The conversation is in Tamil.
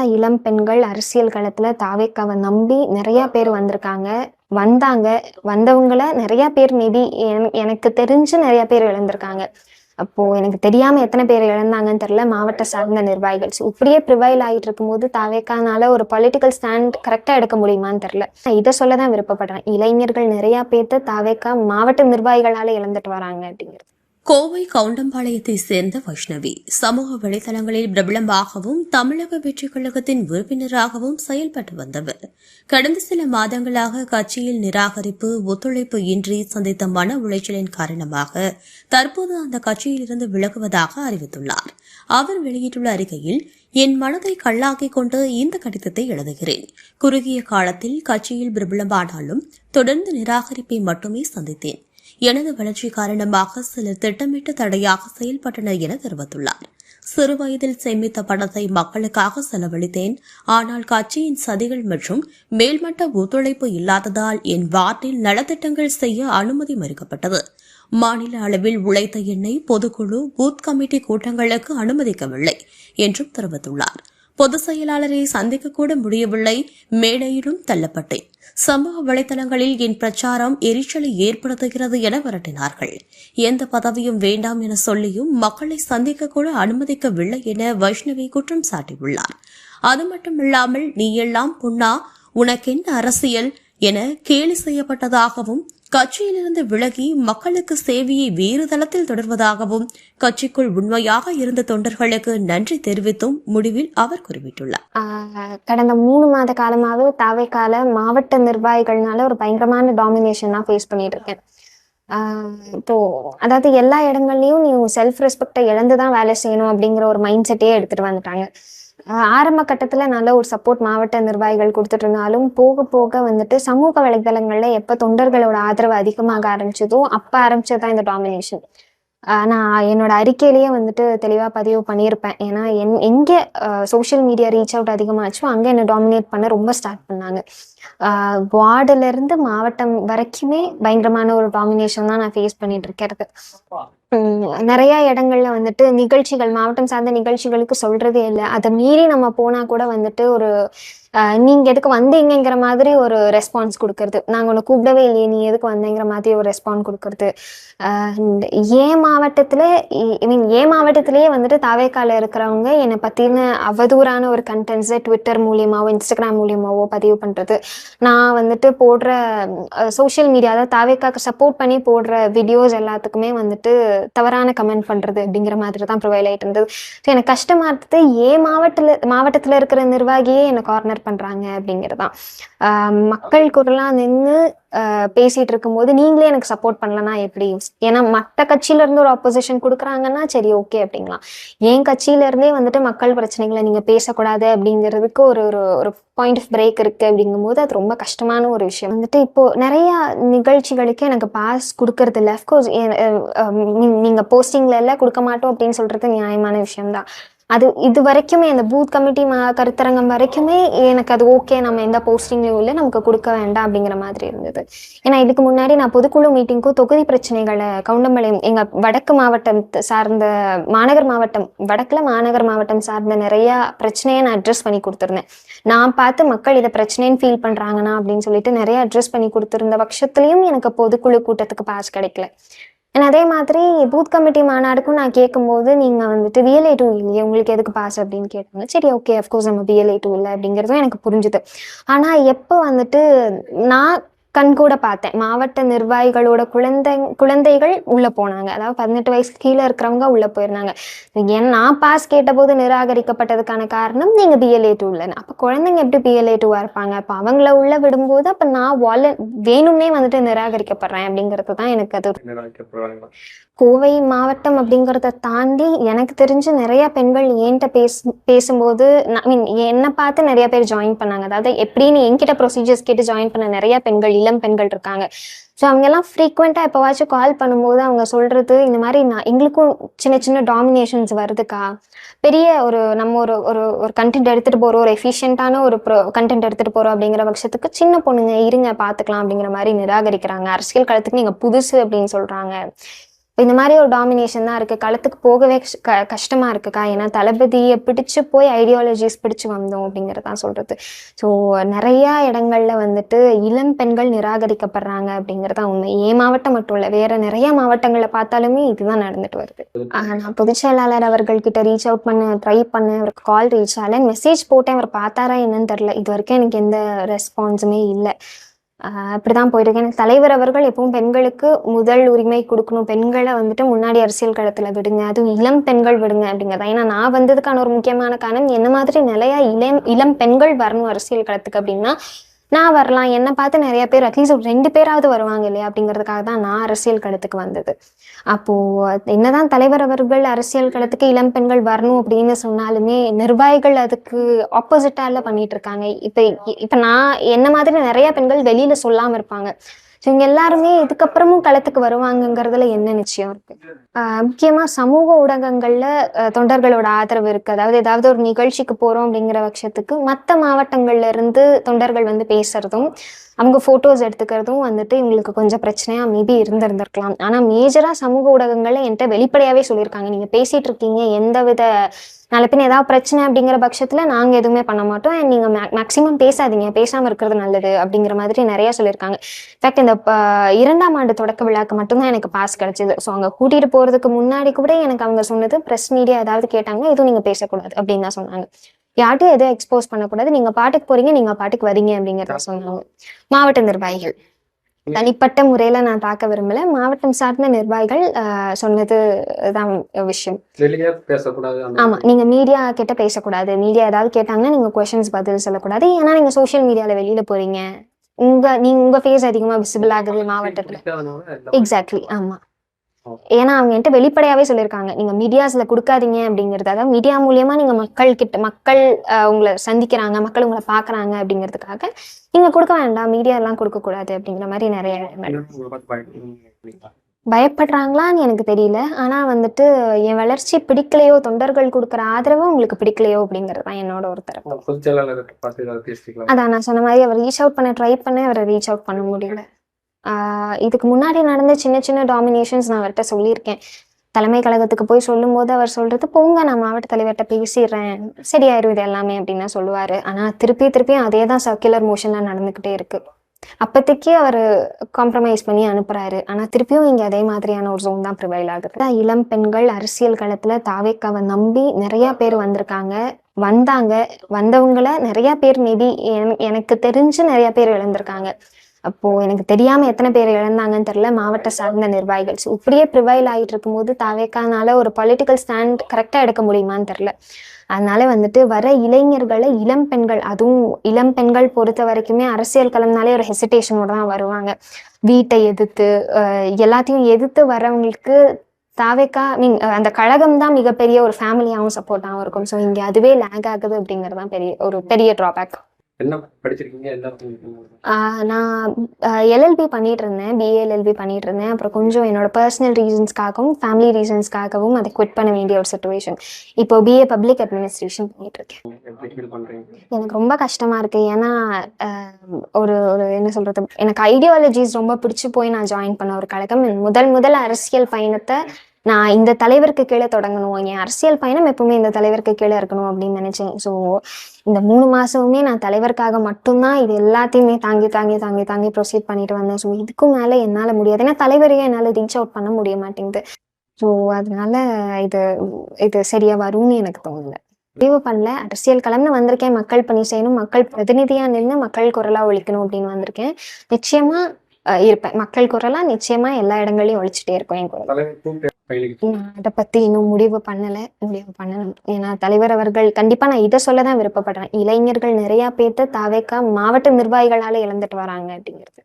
இளம் பெண்கள் அரசியல் களத்துல தாவேக்காவை நம்பி நிறைய பேர் வந்திருக்காங்க. வந்தாங்க. வந்தவங்கள நிறைய பேர் மேபி எனக்கு தெரிஞ்சு நிறைய பேர் இழந்திருக்காங்க. அப்போ எனக்கு தெரியாம எத்தனை பேர் இழந்தாங்கன்னு தெரியல. மாவட்ட சார்ந்த நிர்வாகிகள். So, இப்படியே ப்ரிவைல் ஆகிட்டு இருக்கும்போது தாவேக்கானால ஒரு பொலிட்டிக்கல் ஸ்டாண்ட் கரெக்டா எடுக்க முடியுமான்னு தெரியல. நான் இதை சொல்ல தான் விருப்பப்படுறேன். இளைஞர்கள் நிறைய பேர்த்த தாவேக்கா மாவட்ட நிர்வாகிகளால இழந்துட்டு வராங்க அப்படிங்கிறது. கோவை கவுண்டம்பாளையத்தை சேர்ந்த வைஷ்ணவி சமூக வலைதளங்களில் பிரபலமாகவும் தமிழக வெற்றிக் கழகத்தின் உறுப்பினராகவும் செயல்பட்டு வந்தவர். கடந்த சில மாதங்களாக கட்சியில் நிராகரிப்பு ஒத்துழைப்பு இன்றி சந்தித்த மன உளைச்சலின் காரணமாக தற்போது அந்த கட்சியிலிருந்து விலகுவதாக அறிவித்துள்ளார். அவர் வெளியிட்டுள்ள அறிக்கையில் என் மனதை கல்லாக்கிக் கொண்டு இந்த கடிதத்தை எழுதுகிறேன். குறுகிய காலத்தில் கட்சியில் பிரபலமானாலும் தொடர்ந்து நிராகரிப்பை மட்டுமே சந்தித்தேன். எனது வளர்ச்சி காரணமாக சிலர் திட்டமிட்டு தடையாக செயல்பட்டனர் என தெரிவித்துள்ளார். சிறுவயதில் சேமித்த பணத்தை மக்களுக்காக செலவழித்தேன். ஆனால் கட்சியின் சதிகள் மற்றும் மேல்மட்ட ஒத்துழைப்பு இல்லாததால் என் வார்டில் நலத்திட்டங்கள் செய்ய அனுமதி மறுக்கப்பட்டது. மாநில அளவில் உழைத்த என்னை பொதுக்குழு பூத் கமிட்டி கூட்டங்களுக்கு அனுமதிக்கவில்லை என்றும் தெரிவித்துள்ளார். பொதுச் செயலாளரை சந்திக்க கூட முடியவில்லை. மேடையிலும் தள்ளப்பட்டேன். சமூக வலைதளங்களில் என் பிரச்சாரம் எரிச்சலை ஏற்படுத்துகிறது என விரட்டினார்கள். எந்த பதவியும் வேண்டாம் என சொல்லியும் மக்களை சந்திக்க கூட அனுமதிக்கவில்லை என வைஷ்ணவி குற்றம் சாட்டியுள்ளார். அது மட்டுமில்லாமல் நீ எல்லாம் பொன்னா உனக்கென்ன அரசியல்? என கேலி செய்யப்பட்டதாகவும் கட்சியிலிருந்து விலகி மக்களுக்கு சேவையை வேறு தளத்தில் தொடர்வதாகவும் கட்சிக்குள் உண்மையாக இருந்த தொண்டர்களுக்கு நன்றி தெரிவித்தும் முடிவில் அவர் குறிப்பிட்டுள்ளார். ஆஹ் கடந்த மூணு மாத காலமாவே தாவைக்கால மாவட்ட நிர்வாகிகள்னால ஒரு பயங்கரமான டாமினேஷன் தான் ஃபேஸ் பண்ணிட்டு இருக்கேன் ஆஹ் இப்போ அதாவது எல்லா இடங்கள்லயும் நீ செல்ஃப் ரெஸ்பெக்டை இழந்து தான் வேலை செய்யணும் அப்படிங்கிற ஒரு மைண்ட் செட்டே எடுத்துட்டு வந்துட்டாங்க. ஆரம்ப கட்டத்துல நல்ல ஒரு சப்போர்ட் மாவட்ட நிர்வாகிகள் கொடுத்துட்டு இருந்தாலும் போக போக வந்துட்டு சமூக வலைதளங்களில் எப்ப தொண்டர்களோட ஆதரவு அதிகமாக ஆரம்பிச்சதோ அப்ப ஆரம்பிச்சதுதான் இந்த டாமினேஷன் நான் என்னோட அறிக்கையிலேயே வந்துட்டு தெளிவாக பதிவு பண்ணியிருப்பேன். ஏன்னா என் எங்கே சோஷியல் மீடியா ரீச் அவுட் அதிகமாச்சோ அங்கே என்னை டாமினேட் பண்ண ரொம்ப ஸ்டார்ட் பண்ணாங்க. வார்டுல இருந்து மாவட்டம் வரைக்குமே பயங்கரமான ஒரு டாமினேஷன் தான் நான் ஃபேஸ் பண்ணிட்டு இருக்கிறது. உம் நிறைய இடங்கள்ல வந்துட்டு நிகழ்ச்சிகள் மாவட்டம் சார்ந்த நிகழ்ச்சிகளுக்கு சொல்றதே இல்லை. அதை மீறி நம்ம போனா கூட வந்துட்டு ஒரு ஆஹ் நீங்க எதுக்கு வந்தீங்கங்கிற மாதிரி ஒரு ரெஸ்பான்ஸ் கொடுக்கறது. நாங்க உன்னை கூப்பிடவே இல்லையே நீ எதுக்கு வந்தேங்கிற மாதிரி ஒரு ரெஸ்பான்ஸ் கொடுக்கறது. ஆஹ் ஏன் மாவட்டத்துல ஐ மீன் ஏன் மாவட்டத்திலேயே வந்துட்டு தாவேக்கால இருக்கிறவங்க என்னை பத்தின அவதூறான ஒரு கண்டென்ட்ஸை ட்விட்டர் மூலியமாவோ இன்ஸ்டாகிராம் மூலியமாவோ பதிவு பண்றது. நான் வந்துட்டு போடுற சோஷியல் மீடியாவில் தாவேக்காக்கு சப்போர்ட் பண்ணி போடுற வீடியோஸ் எல்லாத்துக்குமே வந்துட்டு தவறான கமெண்ட் பண்றது அப்படிங்கிற மாதிரி தான் ப்ரொவைல் ஆயிட்டு இருந்தது. ஸோ எனக்கு கஷ்டமாக இருந்தது. ஏன் மாவட்டத்துல மாவட்டத்துல இருக்கிற நிர்வாகியே என்னை கார்னர் பண்றாங்க அப்படிங்கிறதான் ஆஹ் மக்கள் குரலா நின்று பேசிட்டு இருக்கும்போது நீங்களே எனக்கு சப்போர்ட் பண்ணலன்னா எப்படி? ஏன்னா மற்ற கட்சியில இருந்து ஒரு ஆப்போசிஷன் கொடுக்குறாங்கன்னா சரி ஓகே அப்படிங்களாம் என் கட்சியில இருந்தே வந்துட்டு மக்கள் பிரச்சனைகளை நீங்க பேசக்கூடாது அப்படிங்கிறதுக்கு ஒரு ஒரு ஒரு பாயிண்ட் ஆஃப் பிரேக் இருக்கு அப்படிங்கும்போது அது ரொம்ப கஷ்டமான ஒரு விஷயம். வந்துட்டு இப்போ நிறைய நிகழ்ச்சிகளுக்கு எனக்கு பாஸ் கொடுக்கறது இல்லை. அஃப்கோர்ஸ் நீங்க போஸ்டிங்ல எல்லாம் கொடுக்க மாட்டோம் அப்படின்னு சொல்றது நியாயமான விஷயம்தான். அது இது வரைக்குமே அந்த பூத் கமிட்டி கருத்தரங்கம் வரைக்குமே எனக்கு அது ஓகே நம்ம எந்த போஸ்டிங்லையும் இல்லை நமக்கு கொடுக்க வேண்டாம் அப்படிங்கிற மாதிரி இருந்தது. ஏன்னா இதுக்கு முன்னாடி நான் பொதுக்குழு மீட்டிங்க்கும் தொகுதி பிரச்சனைகளை கவுண்டம்பாளையம் எங்க வடக்கு மாவட்டம் சார்ந்த மாநகர் மாவட்டம் வடக்குல மாநகர் மாவட்டம் சார்ந்த நிறையா பிரச்சனையை நான் அட்ரஸ் பண்ணி கொடுத்துருந்தேன். நான் பார்த்து மக்கள் இதை பிரச்சனைன்னு ஃபீல் பண்றாங்கன்னா அப்படின்னு சொல்லிட்டு நிறைய அட்ரஸ் பண்ணி கொடுத்துருந்த பட்சத்துலையும் எனக்கு பொதுக்குழு கூட்டத்துக்கு பாஸ் கிடைக்கல. And அதே மாதிரி பூத் கமிட்டி மாநாடுக்கும் நான் கேட்கும்போது நீங்கள் வந்துட்டு விஎல்ஏ டூ இல்லையே உங்களுக்கு எதுக்கு பாஸ் அப்படின்னு கேட்டாங்க. சரி ஓகே அஃப்கோர்ஸ் நம்ம விஎல்ஏ டூ இல்லை அப்படிங்கிறதும் எனக்கு புரிஞ்சுது. ஆனால் எப்போ வந்துட்டு நான் கண்கூட பார்த்தேன். மாவட்ட நிர்வாகிகளோட குழந்தை குழந்தைகள் உள்ளே போனாங்க. அதாவது பதினெட்டு வயசு கீழே இருக்கிறவங்க உள்ளே போயிருந்தாங்க. ஏன் நான் பாஸ் கேட்டபோது நிராகரிக்கப்பட்டதுக்கான காரணம் நீங்கள் பிஎல்ஏ டூ இல்லைன்னு. அப்போ குழந்தைங்க எப்படி பிஎல்ஏ டூவாக இருப்பாங்க? அப்போ அவங்கள உள்ள விடும்போது அப்போ நான் வால வேணும்னே வந்துட்டு நிராகரிக்கப்படுறேன் அப்படிங்கிறது தான் எனக்கு அது. கோவை மாவட்டம் அப்படிங்கிறத தாண்டி எனக்கு தெரிஞ்சு நிறைய பெண்கள் என்கிட்ட பேச பேசும்போது ஐ மீன் என்னை பார்த்து நிறைய பேர் ஜாயின் பண்ணாங்க. அதாவது எப்படின்னு என்கிட்ட ப்ரொசீஜர்ஸ் கேட்டு ஜாயின் பண்ண நிறைய பெண்கள் இளம் பெண்கள் இருக்காங்க. ஸோ அவங்க எல்லாம் ஃப்ரீக்வெண்ட்டாக எப்போவாச்சும் கால் பண்ணும்போது அவங்க சொல்றது இந்த மாதிரி நான் எங்களுக்கும் சின்ன சின்ன டாமினேஷன்ஸ் வருதுக்கா? பெரிய ஒரு நம்ம ஒரு ஒரு ஒரு கண்டென்ட் எடுத்துகிட்டு போகிறோம் ஒரு எஃபிஷியண்ட்டான ஒரு ப்ரோ கண்டென்ட் எடுத்துகிட்டு போகிறோம் அப்படிங்கிற பட்சத்துக்கு சின்ன பொண்ணுங்க இருங்க பார்த்துக்கலாம் அப்படிங்கிற மாதிரி நிராகரிக்கிறாங்க. அரசியல் களத்துக்கு நீங்கள் புதுசு அப்படின்னு சொல்கிறாங்க இப்போ இந்த மாதிரி ஒரு டாமினேஷன் தான் இருக்குது களத்துக்கு போகவே க கஷ்டமாக இருக்குக்கா. ஏன்னா தளபதியை பிடிச்சு போய் ஐடியாலஜிஸ் பிடிச்சு வந்தோம் அப்படிங்கிறதான் சொல்கிறது ஸோ நிறையா இடங்கள்ல வந்துட்டு இளம் பெண்கள் நிராகரிக்கப்படுறாங்க அப்படிங்கிறதான் உண்மை. ஏன் மாவட்டம் மட்டும் இல்லை வேற நிறைய மாவட்டங்களில் பார்த்தாலுமே இதுதான் நடந்துட்டு வருது. ஆஹ் நான் பொதுச் செயலாளர் அவர்கள்கிட்ட ரீச் அவுட் பண்ண ட்ரை பண்ணேன் அவருக்கு கால் ரீச் ஆகலை மெசேஜ் போட்டேன். அவர் பார்த்தாரா என்னன்னு தெரில இது வரைக்கும் எனக்கு எந்த ரெஸ்பான்ஸுமே இல்லை. அப்படிதான் போயிருக்கு. எனக்கு தலைவர் அவர்கள் எப்பவும் பெண்களுக்கு முதல் உரிமை கொடுக்கணும். பெண்களை வந்துட்டு முன்னாடி அரசியல் களத்துல விடுங்க. அதுவும் இளம் பெண்கள் விடுங்க அப்படிங்கிறத. ஏன்னா நான் வந்ததுக்கான ஒரு முக்கியமான காரணம் என்ன மாதிரி நிலையா இளம் இளம் பெண்கள் வரணும் அரசியல் களத்துக்கு அப்படின்னா நான் வரலாம் என்னை பார்த்து நிறைய பேர் அட்லீஸ்ட் ஒரு ரெண்டு பேராவது வருவாங்க இல்லையா? அப்படிங்கிறதுக்காக தான் நான் அரசியல் களத்துக்கு வந்தது. அப்போது என்னதான் தலைவர் அவர்கள் அரசியல் களத்துக்கு இளம் பெண்கள் வரணும் அப்படின்னு சொன்னாலுமே நிர்வாகிகள் அதுக்கு ஆப்போசிட்டால பண்ணிட்டு இருக்காங்க. இப்போ இப்போ நான் என்ன மாதிரி நிறைய பெண்கள் வெளியில சொல்லாமல் இருப்பாங்க. ஸோ இவங்க எல்லாருமே இதுக்கப்புறமும் களத்துக்கு வருவாங்கங்கிறதுல என்ன நிச்சயம் இருக்கு? ஆஹ் முக்கியமா சமூக ஊடகங்கள்ல தொண்டர்களோட ஆதரவு இருக்கு. அதாவது ஏதாவது ஒரு நிகழ்ச்சிக்கு போறோம் அப்படிங்கிற பட்சத்துக்கு மற்ற மாவட்டங்கள்ல இருந்து தொண்டர்கள் வந்து பேசுறதும் அவங்க ஃபோட்டோஸ் எடுத்துக்கிறதும் வந்துட்டு இவங்களுக்கு கொஞ்சம் பிரச்சனையா மேபி இருந்திருந்திருக்கலாம். ஆனால் மேஜரா சமூக ஊடகங்கள்ல என்கிட்ட வெளிப்படையாகவே சொல்லியிருக்காங்க. நீங்கள் பேசிட்டு இருக்கீங்க எந்தவித நாளை பின்ன ஏதாவது பிரச்சனை அப்படிங்கிற பட்சத்தில் நாங்கள் எதுவுமே பண்ண மாட்டோம். நீங்கள் மேக் மேக்ஸிமம் பேசாதீங்க. பேசாமல் இருக்கிறது நல்லது அப்படிங்கிற மாதிரி நிறைய சொல்லியிருக்காங்க. இன்ஃபேக்ட் இந்த இரண்டாம் ஆண்டு தொடக்க விழாக்கு மட்டும்தான் எனக்கு பாஸ் கிடச்சிது. ஸோ அங்கே கூட்டிட்டு போறதுக்கு முன்னாடி கூட எனக்கு அவங்க சொன்னது ப்ரெஸ் மீடியா ஏதாவது கேட்டாங்க எதுவும் நீங்கள் பேசக்கூடாது அப்படின்னு தான் சொன்னாங்க. யார்ட்டும் எதுவும் எக்ஸ்போஸ் பண்ணக்கூடாது. நீங்க பாட்டுக்கு போறீங்க நீங்க பாட்டுக்கு வரீங்க அப்படிங்கிறத சொன்னாங்க மாவட்ட நிர்வாகிகள். தனிப்பட்ட முறையில நான் தாக்க விரும்பல. மாவட்டம் சார்ந்த நிர்வாகிகள் சொன்னது தான் விஷயம். ஆமா நீங்க மீடியா கிட்ட பேசக்கூடாது. மீடியா ஏதாவது கேட்டாங்கன்னா நீங்க கொஸ்டின்ஸ் பதில் சொல்லக்கூடாது. ஏன்னா நீங்க சோஷியல் மீடியால வெளியில போறீங்க. உங்க நீங்க உங்க ஃபேஸ் அதிகமா விசிபிள் ஆகுது மாவட்டத்துல. எக்ஸாக்ட்லி ஆமா. ஏன்னா அவங்க என்கிட்ட வெளிப்படையாவே சொல்லியிருக்காங்க. நீங்க மீடியாஸ்ல கொடுக்காதீங்க அப்படிங்கிறது. அதாவது மீடியா மூலியமா நீங்க மக்கள் கிட்ட மக்கள் உங்களை சந்திக்கிறாங்க மக்கள் உங்களை பாக்குறாங்க அப்படிங்கிறதுக்காக நீங்க கொடுக்க வேண்டாம். மீடியா எல்லாம் கொடுக்க கூடாது அப்படிங்கிற மாதிரி நிறைய? பயப்படுறாங்களான்னு எனக்கு தெரியல. ஆனா வந்துட்டு என் வளர்ச்சி பிடிக்கலையோ தொண்டர்கள் கொடுக்குற ஆதரவு உங்களுக்கு பிடிக்கலையோ அப்படிங்கிறது தான் என்னோட ஒரு தரப்பு. அதான் நான் சொன்ன மாதிரி அவர் ரீச் அவுட் பண்ண ட்ரை பண்ண அவரை ரீச் அவுட் பண்ண முடியல. இதுக்கு முன்னாடி நடந்த சின்ன சின்ன டாமினேஷன்ஸ் நான் அவர்கிட்ட சொல்லியிருக்கேன். தலைமை கழகத்துக்கு போய் சொல்லும்போது அவர் சொல்றது போங்க நான் மாவட்ட தலைவர்கிட்ட பேசிடுறேன். சரியாயிரும் இது எல்லாமே அப்படின்னு சொல்லுவாரு. ஆனா திருப்பி திருப்பியும் அதே தான் சர்க்குலர் மோஷன்ல நடந்துகிட்டே இருக்கு. அப்போதைக்கு அவர் காம்ப்ரமைஸ் பண்ணி அனுப்புறாரு. ஆனா திருப்பியும் இங்க அதே மாதிரியான ஒரு ஜோன் தான் ப்ரிவைல் ஆகுது. இளம் பெண்கள் அரசியல் களத்துல தாவேக்காவை நம்பி நிறைய பேர் வந்திருக்காங்க. வந்தாங்க. வந்தவங்கள நிறைய பேர் மேபி எனக்கு தெரிஞ்சு நிறைய பேர் இழந்திருக்காங்க. அப்போ எனக்கு தெரியாம எத்தனை பேர் இழந்தாங்கன்னு தெரியல. மாவட்ட சார்ந்த நிர்வாகிகள். ஸோ இப்படியே ப்ரிவைல் ஆகிட்டு இருக்கும்போது தாவேக்கானால ஒரு பொலிட்டிக்கல் ஸ்டாண்ட் கரெக்டா எடுக்க முடியுமான்னு தெரியல. அதனால வந்துட்டு வர இளைஞர்களை இளம் பெண்கள் அதுவும் இளம் பெண்கள் பொறுத்த வரைக்குமே அரசியல் களம்னாலே ஒரு ஹெசிடேஷனோட தான் வருவாங்க. வீட்டை எதிர்த்து எல்லாத்தையும் எதிர்த்து வரவங்களுக்கு தாவேக்கா மீன் அந்த கழகம் தான் மிகப்பெரிய ஒரு ஃபேமிலியாகவும் சப்போர்ட்டாகவும் இருக்கும். ஸோ இங்கே அதுவே லேக் ஆகுது அப்படிங்கிறது தான் பெரிய ஒரு பெரிய ட்ராபேக் என்ன படிச்சிருக்கீங்க? என்ன பண்ணிருக்கீங்க? நான் எல்எல்பி பண்ணிட்டு இருந்தேன் பிஏ எல்எல்பி பண்ணிட்டு இருந்தேன் அப்புறம் கொஞ்சம் என்னோட பர்சனல் ரீசன்ஸ்க்காகவும் ஃபேமிலி ரீசன்ஸ்க்காகவும் அதை குவிட் பண்ண வேண்டிய ஒரு சுச்சுவேஷன் இப்போ பிஏ பப்ளிக் அட்மினிஸ்ட்ரேஷன் பண்ணிட்டு இருக்கேன் எனக்கு ரொம்ப கஷ்டமா இருக்கு. ஏன்னா ஒரு ஒரு என்ன சொல்றது? எனக்கு ஐடியாலஜிஸ் ரொம்ப பிடிச்சு போய் நான் ஜாயின் பண்ண ஒரு கழகம். முதல் முதல் அரசியல் பயணத்தை நான் இந்த தலைவருக்கு கீழே தொடங்கணும். என் அரசியல் பயணம் எப்பவுமே இந்த தலைவருக்கு கீழே இருக்கணும் அப்படின்னு நினைச்சேன். ஸோ இந்த மூணு மாசமுமே நான் தலைவருக்காக மட்டும்தான் இது எல்லாத்தையுமே தாங்கி தாங்கி தாங்கி தாங்கி ப்ரொசீட் பண்ணிட்டு வந்தேன். ஸோ இதுக்கும் மேலே என்னால் முடியாது. ஏன்னா தலைவரையே என்னால் ரீச் அவுட் பண்ண முடிய மாட்டேங்குது. ஸோ அதனால இது இது சரியா வரும்னு எனக்கு தோணல. முடிவு பண்ணல. அரசியல் கலந்து வந்திருக்கேன். மக்கள் பணி செய்யணும். மக்கள் பிரதிநிதியா நின்று மக்கள் குரலா ஒழிக்கணும் அப்படின்னு வந்திருக்கேன். நிச்சயமா அஹ், இருப்பேன். மக்கள் குரலா நிச்சயமா எல்லா இடங்களையும் ஒழிச்சுட்டே இருக்கும் என் குரல். நான் அதை பத்தி இன்னும் முடிவு பண்ணல முடிவு பண்ணணும் ஏன்னா தலைவர் அவர்கள் கண்டிப்பா நான் இதை சொல்ல தான் விருப்பப்படுறேன். இளைஞர்கள் நிறைய பேர்த்த தாவேக்கா மாவட்ட நிர்வாகிகளால இழந்துட்டு வராங்க அப்படிங்கிறது.